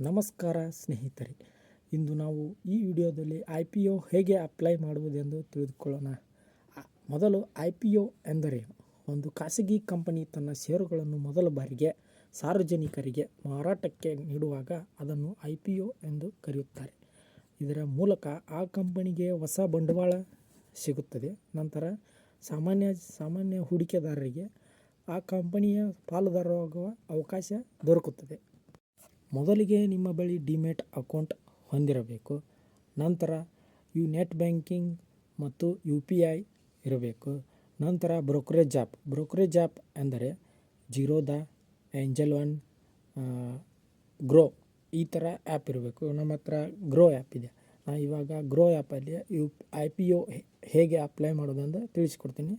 ನಮಸ್ಕಾರ ಸ್ನೇಹಿತರೆ. ಇಂದು ನಾವು ಈ ವಿಡಿಯೋದಲ್ಲಿ ಐ ಪಿ ಒ ಹೇಗೆ ಅಪ್ಲೈ ಮಾಡುವುದೆಂದು ತಿಳಿದುಕೊಳ್ಳೋಣ. ಮೊದಲು ಐ ಪಿ ಒ ಎಂದರೇನು? ಒಂದು ಖಾಸಗಿ ಕಂಪನಿ ತನ್ನ ಷೇರುಗಳನ್ನು ಮೊದಲ ಬಾರಿಗೆ ಸಾರ್ವಜನಿಕರಿಗೆ ಮಾರಾಟಕ್ಕೆ ನೀಡುವಾಗ ಅದನ್ನು ಐ ಪಿ ಒ ಎಂದು ಕರೆಯುತ್ತಾರೆ. ಇದರ ಮೂಲಕ ಆ ಕಂಪನಿಗೆ ಹೊಸ ಬಂಡವಾಳ ಸಿಗುತ್ತದೆ. ನಂತರ ಸಾಮಾನ್ಯ ಸಾಮಾನ್ಯ ಹೂಡಿಕೆದಾರರಿಗೆ ಆ ಕಂಪನಿಯ ಪಾಲುದಾರರಾಗುವ ಅವಕಾಶ ದೊರಕುತ್ತದೆ. ಮೊದಲಿಗೆ ನಿಮ್ಮ ಬಳಿ ಡಿಮ್ಯಾಟ್ ಅಕೌಂಟ್ ಹೊಂದಿರಬೇಕು. ನಂತರ ಯು ನೆಟ್ ಬ್ಯಾಂಕಿಂಗ್ ಮತ್ತು ಯು ಪಿ ಐ ಇರಬೇಕು. ನಂತರ ಬ್ರೋಕರೇಜ್ ಆ್ಯಪ್ ಬ್ರೋಕರೇಜ್ ಆ್ಯಪ್ ಅಂದರೆ ಜೀರೋದ, ಏಂಜಲ್ ಒನ್ ಗ್ರೋ ಈ ಥರ ಆ್ಯಪ್ ಇರಬೇಕು. ನಮ್ಮ ಹತ್ರ ಗ್ರೋ ಆ್ಯಪ್ ಇದೆ. ನಾ ಇವಾಗ ಗ್ರೋ ಆ್ಯಪಲ್ಲಿ ಯು, ಐ ಪಿ ಒ ಹೇಗೆ ಅಪ್ಲೈ ಮಾಡೋದಂತ ತಿಳಿಸ್ಕೊಡ್ತೀನಿ.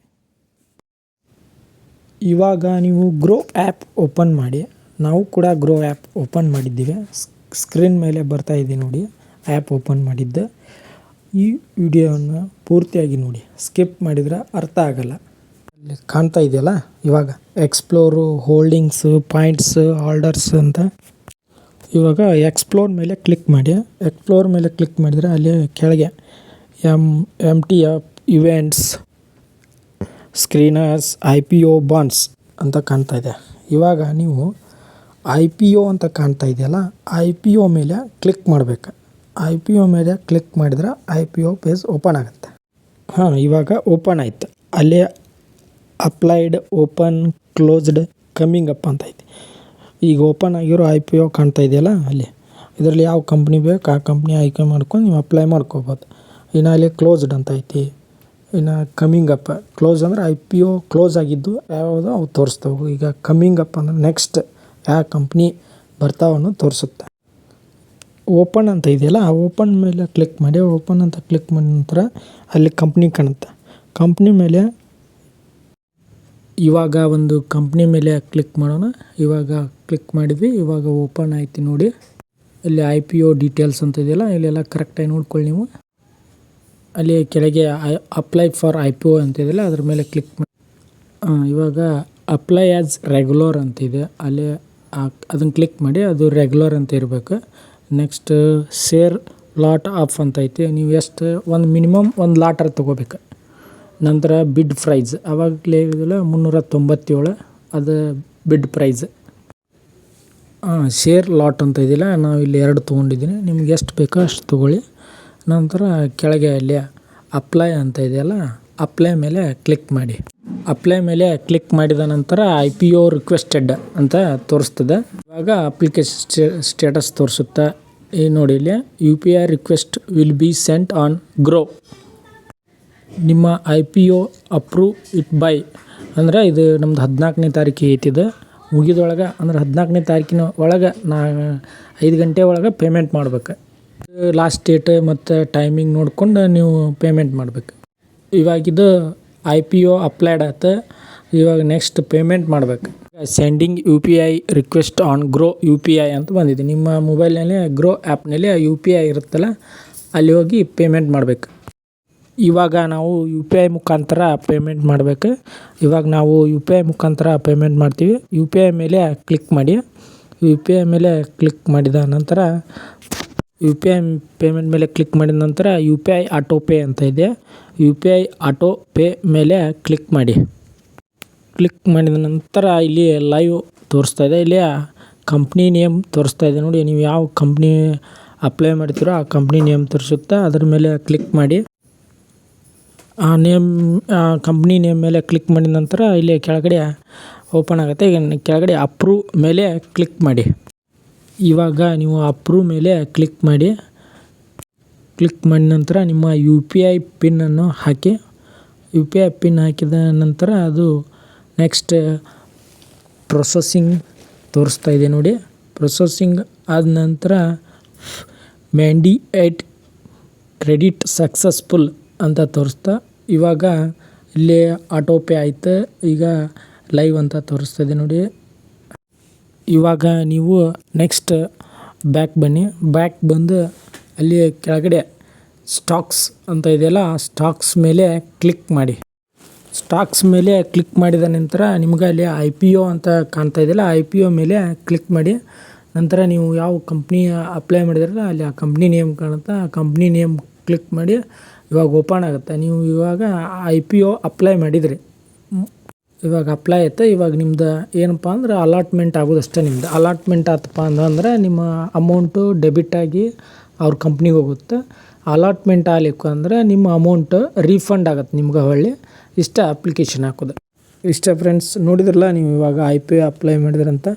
ಇವಾಗ ನೀವು ಗ್ರೋ ಆ್ಯಪ್ ಓಪನ್ ಮಾಡಿ. ನಾವು ಕೂಡ ಗ್ರೋ ಆ್ಯಪ್ ಓಪನ್ ಮಾಡಿದ್ದೀವಿ. ಸ್ಕ್ರೀನ್ ಮೇಲೆ ಬರ್ತಾ ಇದೆ ನೋಡಿ. ಆ್ಯಪ್ ಓಪನ್ ಮಾಡಿದ್ದು. ಈ ವಿಡಿಯೋವನ್ನು ಪೂರ್ತಿಯಾಗಿ ನೋಡಿ. ಸ್ಕಿಪ್ ಮಾಡಿದರೆ ಅರ್ಥ ಆಗಲ್ಲ. ಅಲ್ಲಿ ಕಾಣ್ತಾ ಇದೆಯಲ್ಲ? ಇವಾಗ ಎಕ್ಸ್ಪ್ಲೋರು ಹೋಲ್ಡಿಂಗ್ಸು ಪಾಯಿಂಟ್ಸ್ ಆರ್ಡರ್ಸ್ ಅಂತ. ಇವಾಗ ಎಕ್ಸ್ಪ್ಲೋರ್ ಮೇಲೆ ಕ್ಲಿಕ್ ಮಾಡಿ. ಎಕ್ಸ್ಪ್ಲೋರ್ ಮೇಲೆ ಕ್ಲಿಕ್ ಮಾಡಿದರೆ ಅಲ್ಲಿ ಕೆಳಗೆ M M T F events screeners I P O bonds ಅಂತ ಕಾಣ್ತಾ ಇದೆ. ಇವಾಗ ನೀವು ಐ ಪಿ ಒ ಅಂತ ಕಾಣ್ತಾ ಇದೆಯಲ್ಲ, ಐ ಪಿ ಒ ಮೇಲೆ ಕ್ಲಿಕ್ ಮಾಡಬೇಕು. ಐ ಪಿ ಒ ಮೇಲೆ ಕ್ಲಿಕ್ ಮಾಡಿದ್ರೆ I P O page open ಆಗುತ್ತೆ. ಹಾಂ, ಇವಾಗ ಓಪನ್ ಆಯಿತು. ಅಲ್ಲಿ applied open closed coming up ಅಂತ ಐತಿ. ಈಗ ಓಪನ್ ಆಗಿರೋ ಐ ಪಿ ಒ ಕಾಣ್ತಾ ಇದೆಯಲ್ಲ ಅಲ್ಲಿ. ಇದರಲ್ಲಿ ಯಾವ ಕಂಪ್ನಿ ಬೇಕು, ಆ ಕಂಪ್ನಿ ಆಯ್ಕೆ ಮಾಡ್ಕೊಂಡು ನೀವು ಅಪ್ಲೈ ಮಾಡ್ಕೋಬೋದು. ಇನ್ನು ಅಲ್ಲಿ ಕ್ಲೋಸ್ಡ್ ಅಂತ ಐತಿ. ಇನ್ನು ಕಮ್ಮಿಂಗ್ ಅಪ್ ಕ್ಲೋಸ್ ಅಂದರೆ ಐ ಪಿ ಒ ಕ್ಲೋಸ್ ಆಗಿದ್ದು ಯಾವುದು ಅವು ತೋರಿಸ್ತವೆ. ಈಗ ಕಮ್ಮಿಂಗ್ ಅಪ್ ಅಂದ್ರೆ ನೆಕ್ಸ್ಟ್ ಯಾವ ಕಂಪ್ನಿ ಬರ್ತಾವನ್ನು ತೋರಿಸುತ್ತೆ. ಓಪನ್ ಅಂತ ಇದೆಯಲ್ಲ, ಆ ಓಪನ್ ಮೇಲೆ ಕ್ಲಿಕ್ ಮಾಡಿ ಓಪನ್ ಅಂತ ಕ್ಲಿಕ್ ಮಾಡಿದ ನಂತರ ಅಲ್ಲಿ ಕಂಪ್ನಿ ಕಾಣುತ್ತೆ. ಕಂಪ್ನಿ ಮೇಲೆ ಇವಾಗ ಒಂದು ಕಂಪ್ನಿ ಮೇಲೆ ಕ್ಲಿಕ್ ಮಾಡೋಣ. ಇವಾಗ ಕ್ಲಿಕ್ ಮಾಡಿದ್ವಿ, ಇವಾಗ ಓಪನ್ ಆಯ್ತು ನೋಡಿ. ಇಲ್ಲಿ ಐ ಪಿ ಒ ಡೀಟೇಲ್ಸ್ ಅಂತ ಇದೆಯಲ್ಲ, ಇಲ್ಲೆಲ್ಲ ಕರೆಕ್ಟಾಗಿ ನೋಡ್ಕೊಳ್ಳಿ ನೀವು. ಅಲ್ಲಿ ಕೆಳಗೆ apply for I P O ಅಂತ ಇದೆಯಲ್ಲ, ಅದ್ರ ಮೇಲೆ ಕ್ಲಿಕ್ ಮಾಡಿ ಇವಾಗ ಅಪ್ಲೈ ಆ್ಯಸ್ ರೆಗ್ಯುಲರ್ ಅಂತಿದೆ ಅಲ್ಲಿ ಅದನ್ನು ಕ್ಲಿಕ್ ಮಾಡಿ ಅದು ರೆಗ್ಯುಲರ್ ಅಂತ ಇರಬೇಕು. ನೆಕ್ಸ್ಟ್ ಶೇರ್ ಲಾಟ್ ಆಫ್ ಅಂತ ಐತಿ. ನೀವು ಎಷ್ಟು, ಒಂದು ಮಿನಿಮಮ್ ಒಂದು ಲಾಟರ್ ತೊಗೋಬೇಕು. ನಂತರ ಬಿಡ್ ಪ್ರೈಸ್ ಆವಾಗಲೇ ಇದಿಲ್ಲ ಮುನ್ನೂರ ತೊಂಬತ್ತೇಳು ಅದು ಬಿಡ್ ಪ್ರೈಸ್ ಶೇರ್ ಲಾಟ್ ಅಂತ ಇದೆಯಲ್ಲ, ನಾವು ಇಲ್ಲಿ ಎರಡು ತೊಗೊಂಡಿದ್ದೀನಿ ನಿಮ್ಗೆ ಎಷ್ಟು ಬೇಕೋ ಅಷ್ಟು ತೊಗೊಳ್ಳಿ. ನಂತರ ಕೆಳಗೆ ಅಲ್ಲಿ ಅಪ್ಲೈ ಅಂತ ಇದೆಯಲ್ಲ ಅಪ್ಲೈ ಮೇಲೆ ಕ್ಲಿಕ್ ಮಾಡಿ. ಅಪ್ಲೈ ಮೇಲೆ ಕ್ಲಿಕ್ ಮಾಡಿದ ನಂತರ ಐ ಪಿ ಒ ರಿಕ್ವೆಸ್ಟೆಡ್ ಅಂತ ತೋರಿಸ್ತದೆ. ಇವಾಗ ಅಪ್ಲಿಕೇಶನ್ ಸ್ಟೇಟಸ್ ತೋರಿಸುತ್ತೆ. ಈ ನೋಡಿ ಇಲ್ಲಿ U P I request will be sent on Groww ನಿಮ್ಮ I P O approve it by ಅಂದ್ರೆ ಇದು ನಮ್ದು ಹದಿನಾಲ್ಕನೇ ತಾರೀಕಿಗೆ ಐತಿದು. ಮುಗಿದೊಳಗೆ ಅಂದ್ರೆ ಹದಿನಾಲ್ಕನೇ ತಾರೀಕಿನ ಒಳಗೆ ನಾ ಐದು ಗಂಟೆ ಒಳಗೆ ಪೇಮೆಂಟ್ ಮಾಡ್ಬೇಕು. ಲಾಸ್ಟ್ ಡೇಟ್ ಮತ್ತು ಟೈಮಿಂಗ್ ನೋಡ್ಕೊಂಡು ನೀವು ಪೇಮೆಂಟ್ ಮಾಡ್ಬೇಕು. ಇವಾಗಿದು ಐ ಪಿ ಒ ಅಪ್ಲೈಡ್ ಆಯ್ತು ಇವಾಗ ನೆಕ್ಸ್ಟ್ ಪೇಮೆಂಟ್ ಮಾಡ್ಬೇಕು. Sending U P I request on Groww U P I ಅಂತ ಬಂದಿದೆ. ನಿಮ್ಮ ಮೊಬೈಲ್ನಲ್ಲಿ ಗ್ರೋ ಆ್ಯಪ್ನಲ್ಲಿ ಯು ಪಿ ಐ ಇರುತ್ತಲ್ಲ, ಅಲ್ಲಿ ಹೋಗಿ ಪೇಮೆಂಟ್ ಮಾಡಬೇಕು. ಇವಾಗ ನಾವು ಯು ಪಿ ಐ ಮುಖಾಂತರ ಪೇಮೆಂಟ್ ಮಾಡಬೇಕು. ಇವಾಗ ನಾವು ಯು ಪಿ ಐ ಮುಖಾಂತರ ಪೇಮೆಂಟ್ ಮಾಡ್ತೀವಿ. ಯು ಪಿ ಐ ಮೇಲೆ ಕ್ಲಿಕ್ ಮಾಡಿ. ಯು ಪಿ ಐ ಮೇಲೆ ಕ್ಲಿಕ್ ಮಾಡಿದ ನಂತರ ಯು ಪಿ ಐ ಪೇಮೆಂಟ್ ಮೇಲೆ ಕ್ಲಿಕ್ ಮಾಡಿದ ನಂತರ U P I auto pay ಅಂತ ಇದೆ. U P I auto pay ಮೇಲೆ ಕ್ಲಿಕ್ ಮಾಡಿ. ಕ್ಲಿಕ್ ಮಾಡಿದ ನಂತರ ಇಲ್ಲಿ ಲೈವ್ ತೋರಿಸ್ತಾ ಇದೆ. ಇಲ್ಲಿ ಕಂಪ್ನಿ ನೇಮ್ ತೋರಿಸ್ತಾ ಇದೆ. ನೋಡಿ, ನೀವು ಯಾವ ಕಂಪ್ನಿ ಅಪ್ಲೈ ಮಾಡ್ತೀರೋ ಆ ಕಂಪ್ನಿ ನೇಮ್ ತೋರಿಸುತ್ತೆ ಅದ್ರ ಮೇಲೆ ಕ್ಲಿಕ್ ಮಾಡಿ. ಆ ನೇಮ್ ಕಂಪ್ನಿ ನೇಮ್ ಮೇಲೆ ಕ್ಲಿಕ್ ಮಾಡಿದ ನಂತರ ಇಲ್ಲಿ ಕೆಳಗಡೆ ಓಪನ್ ಆಗುತ್ತೆ. ಈಗ ಕೆಳಗಡೆ ಅಪ್ರೂವ್ ಮೇಲೆ ಕ್ಲಿಕ್ ಮಾಡಿ. ಇವಾಗ ನೀವು ಅಪ್ರೂವ್ ಮೇಲೆ ಕ್ಲಿಕ್ ಮಾಡಿ, ಕ್ಲಿಕ್ ಮಾಡಿದ ನಂತರ ನಿಮ್ಮ ಯು ಪಿ ಐ ಪಿನ್ನನ್ನು ಹಾಕಿ, ಯು ಪಿ ಐ ಪಿನ್ ಹಾಕಿದ ನಂತರ ಅದು ನೆಕ್ಸ್ಟ್ ಪ್ರೊಸೆಸಿಂಗ್ ತೋರಿಸ್ತಾ ಇದೆ ನೋಡಿ. ಪ್ರೊಸೆಸಿಂಗ್ ಆದ ನಂತರ ಮ್ಯಾಂಡಿಯೇಟ್ ಕ್ರೆಡಿಟ್ ಸಕ್ಸಸ್ಫುಲ್ ಅಂತ ತೋರಿಸ್ತಾ, ಇವಾಗ ಇಲ್ಲಿ ಆಟೋ ಪೇ ಆಯಿತು, ಈಗ ಲೈವ್ ಅಂತ ತೋರಿಸ್ತಾ ಇದೆ ನೋಡಿ. ಇವಾಗ ನೀವು ನೆಕ್ಸ್ಟ್ ಬ್ಯಾಕ್ ಬನ್ನಿ. ಬ್ಯಾಕ್ ಬಂದು ಅಲ್ಲಿ ಕೆಳಗಡೆ ಸ್ಟಾಕ್ಸ್ ಅಂತ ಇದೆಯಲ್ಲ ಸ್ಟಾಕ್ಸ್ ಮೇಲೆ ಕ್ಲಿಕ್ ಮಾಡಿ. ಸ್ಟಾಕ್ಸ್ ಮೇಲೆ ಕ್ಲಿಕ್ ಮಾಡಿದ ನಂತರ ನಿಮ್ಗೆ ಅಲ್ಲಿ ಐ ಪಿ ಒ ಅಂತ ಕಾಣ್ತಾ ಇದೆಯಲ್ಲ ಐ ಪಿ ಒ ಮೇಲೆ ಕ್ಲಿಕ್ ಮಾಡಿ. ನಂತರ ನೀವು ಯಾವ ಕಂಪ್ನಿ ಅಪ್ಲೈ ಮಾಡಿದ್ರಲ್ಲ, ಅಲ್ಲಿ ಆ ಕಂಪ್ನಿ ನೇಮ್ ಕಾಣುತ್ತೆ, ಆ ಕಂಪ್ನಿ ನೇಮ್ ಕ್ಲಿಕ್ ಮಾಡಿ ಇವಾಗ ಓಪನ್ ಆಗುತ್ತೆ. ನೀವು ಇವಾಗ ಐ ಪಿ ಒ ಅಪ್ಲೈ ಮಾಡಿದ್ರಿ. ಇವಾಗ ಅಪ್ಲೈ ಆಯ್ತು? ಇವಾಗ ನಿಮ್ದು ಏನಪ್ಪ ಅಂದ್ರೆ ಅಲಾಟ್ಮೆಂಟ್ ಆಗೋದಷ್ಟೇ ನಿಮ್ದು. ಅಲಾಟ್ಮೆಂಟ್ ಆತಪ್ಪ ಅಂದ್ರೆ ನಿಮ್ಮ ಅಮೌಂಟು ಡೆಬಿಟ್ ಆಗಿ ಅವ್ರ ಕಂಪ್ನಿಗೆ ಹೋಗುತ್ತೆ. ಅಲಾಟ್ಮೆಂಟ್ ಆಗಲಿಕ್ಕು ಅಂದರೆ ನಿಮ್ಮ ಅಮೌಂಟ್ ರೀಫಂಡ್ ಆಗುತ್ತೆ ನಿಮ್ಗೆ ಹೊಳ್ಳಿ. ಇಷ್ಟ ಅಪ್ಲಿಕೇಶನ್ ಹಾಕೋದು. ಇಷ್ಟ ಫ್ರೆಂಡ್ಸ್ ನೋಡಿದ್ರಲ್ಲ ನೀವು ಇವಾಗ ಐ ಪಿ ಅಪ್ಲೈ ಮಾಡಿದ್ರಂತ?